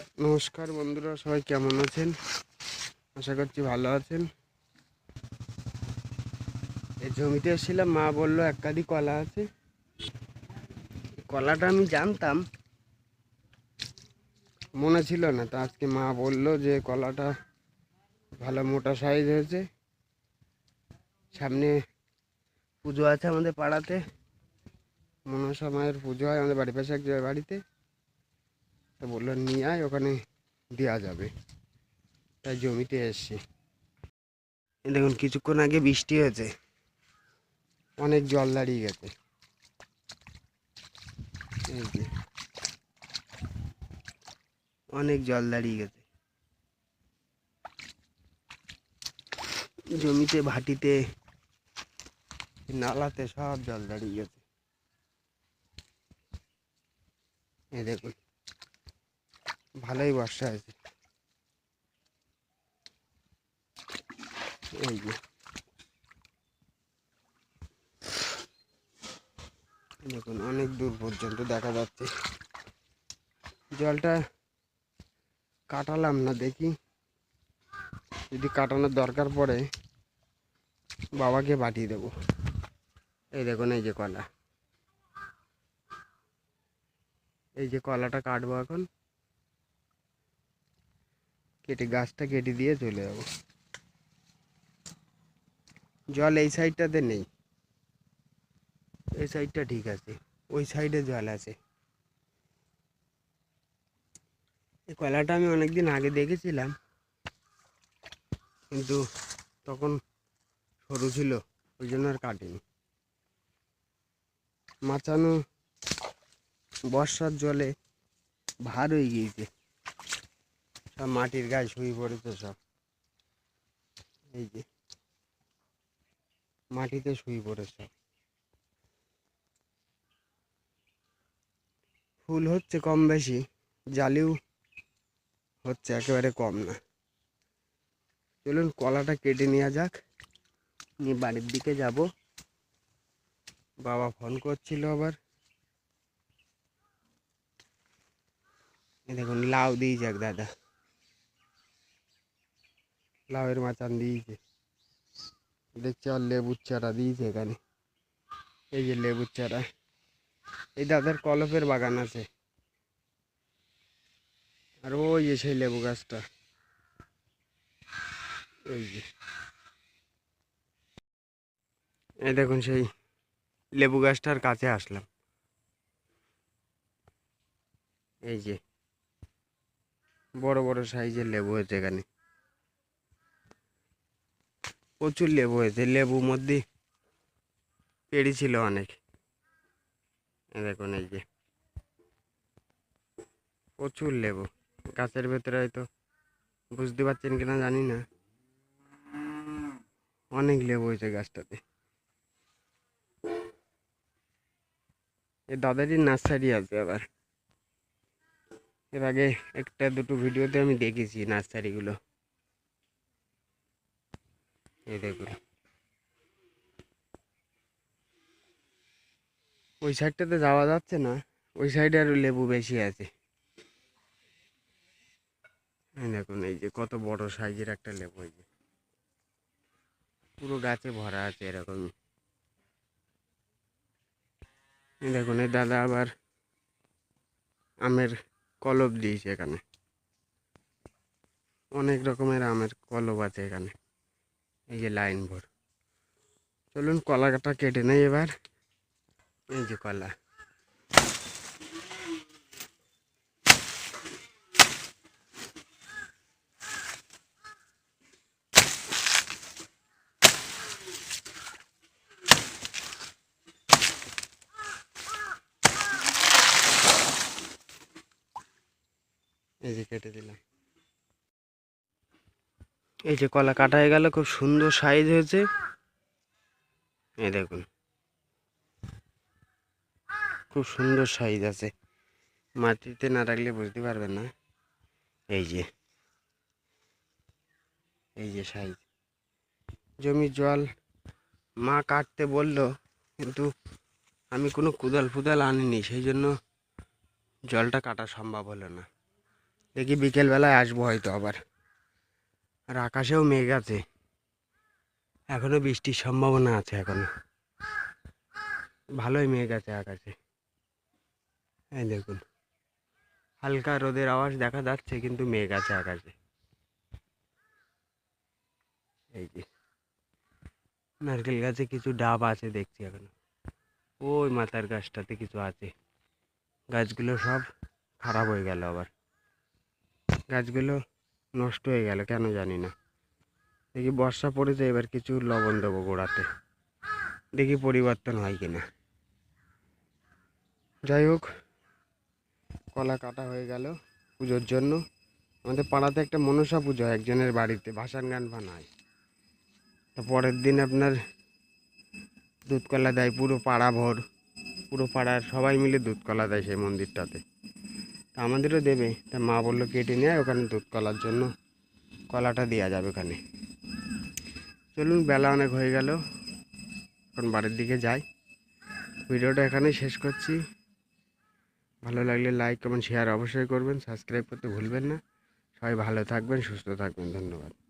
নমস্কার বন্ধুরা, সবাই কেমন আছেন? আশা করছি ভালো আছেন। এই জমিতে এসেছিলাম, মা বলল এক কাদি কলা আছে। কলাটা আমি জানতাম। মনে ছিল না, তো আজকে মা বলল যে কলাটা ভালো মোটা সাইজ হয়েছে। সামনে পুজো আছে আমাদের পাড়াতে। মনসা মায়ের পুজো হয় আমাদের বাড়ির পাশে এক বাড়িতে। বলল, নিয়ে আয়, ওখানে দেওয়া যাবে। তাই জমিতে এসছি। দেখুন, কিছুক্ষণ আগে বৃষ্টি হয়েছে। অনেক জল দাঁড়িয়ে গেছে। অনেক জল দাঁড়িয়ে গেছে। জমিতে, ভাটিতে, নালাতে সব জল দাঁড়িয়ে গেছে। দেখুন। ভালোই বর্ষা হয়েছে। এই যে। দেখুন, অনেক দূর পর্যন্ত দেখা যাচ্ছে। জলটা কাটালাম না, দেখি। যদি কাটানোর দরকার পড়ে, বাবাকে পাঠিয়ে দেবো। এই দেখুন, এই যে কলা। এই যে কলাটা কাটবো এখন। কেটে গাছটা কেটে দিয়ে চলে যাব। জল এই সাইডটাতে নেই। এই সাইডটা ঠিক আছে, ওই সাইডে জল আছে। এই কলাটা আমি অনেকদিন আগে দেখেছিলাম, কিন্তু তখন সরু ছিল, ওই জন্য আর কাটিনি। মাচানো বর্ষার জলে ভার হয়ে গিয়েছে। সব মাটির গায়ে শুয়ে পড়েছে সব। এই যে, মাটিতে শুয়ে পড়েছে ফুল হচ্ছে কম বেশি, জালিও হচ্ছে একেবারে কম না। চলুন কলাটা কেটে নেওয়া যাক। নিয়ে বাড়ির দিকে যাব। বাবা ফোন করছিল আবার। দেখুন, লাউ দিয়েছে এক দাদা। লাউয়ের মাচান দিয়েছে দেখছি আর লেবুর চারা দিয়েছে এখানে এই যে লেবুর চারা এই দাদার কলপের বাগান আছে আর ওই যে সেই লেবু গাছটা এই যে এই দেখুন সেই লেবু গাছটার কাছে আসলাম এই যে বড় বড় সাইজের লেবু হয়েছে এখানে প্রচুর লেবু হয়েছে, লেবুর মধ্যে পেড়ি ছিল অনেক। দেখুন এই যে। প্রচুর লেবু, গাছের ভেতরে হয়তো বুঝতে পারছেন কিনা জানি না। অনেক লেবু হয়েছে গাছটাতে। এ দাদাটির নার্সারি আছে আবার। এর আগে একটা দুটো ভিডিওতে আমি দেখেছি নার্সারিগুলো। এই দেখুন। ওই সাইডটাতে যাওয়া যাচ্ছে না, ওই সাইডে আর লেবু বেশি আছে। দেখুন, এই যে কত বড় সাইজের একটা লেবু, এই যে। পুরো গাছে ভরা আছে এরকম। দেখুন, এই দাদা আবার আমের কলব দিয়েছে এখানে। অনেক রকমের আমের কলব আছে এখানে। এই যে লাইন ভর চলুন কলাটা কেটে নেই এবার। এই যে কলা। এই যে কেটে দিলাম। এই যে কলা কাটা হয়ে গেল, খুব সুন্দর সাইজ হয়েছে। এই দেখুন। খুব সুন্দর সাইজ আছে। মাটিতে না রাখলে বুঝতে পারবেন না। এই যে। এই যে সাইজ জমির জল মা কাটতে বলল, কিন্তু আমি কোনো কুদাল ফুদাল আনিনি, সেই জন্য জলটা কাটা সম্ভব হলো না। দেখি বিকেলবেলায় আসব হয়তো আবার। আর আকাশেও মেঘ আছে। এখনও বৃষ্টির সম্ভাবনা আছে এখনও। ভালোই মেঘ আছে আকাশে। এই দেখুন। হালকা রোদের আওয়াজ দেখা যাচ্ছে, কিন্তু মেঘ আছে আকাশে। এই যে। নারকেল গাছে কিছু ডাব আছে দেখছি এখনও। ওই মাথার গাছটাতে কিছু আছে। গাছগুলো সব খারাপ হয়ে গেল আবার। গাছগুলো নষ্ট হয়ে গেল, কেন জানি না। দেখি বর্ষা পড়েছে, এবার কিছু লবণ দেবো গোড়াতে। দেখি পরিবর্তন হয় কিনা। যাই হোক, কলা কাটা হয়ে গেল পুজোর জন্য। আমাদের পাড়াতে একটা মনসা পুজো হয় একজনের বাড়িতে, ভাসান গান বানায়। তো পরের দিন আপনার দুধ কলা দেয় পুরো পাড়া ভর। পুরো পাড়ার সবাই মিলে দুধ কলা দেয় সেই মন্দিরটাতে। তা আমাদেরও দেবে। তা মা বলল কেটে নেয় ওখানে দুধ কলার জন্য। কলাটা দেওয়া যাবে ওখানে। চলুন, বেলা অনেক হয়ে গেল। এখন বাড়ির দিকে যাই। ভিডিওটা এখানে শেষ করছি। ভালো লাগলে লাইক কমেন্ট শেয়ার অবশ্যই করবেন। সাবস্ক্রাইব করতে ভুলবেন না। সবাই ভালো থাকবেন, সুস্থ থাকবেন। ধন্যবাদ।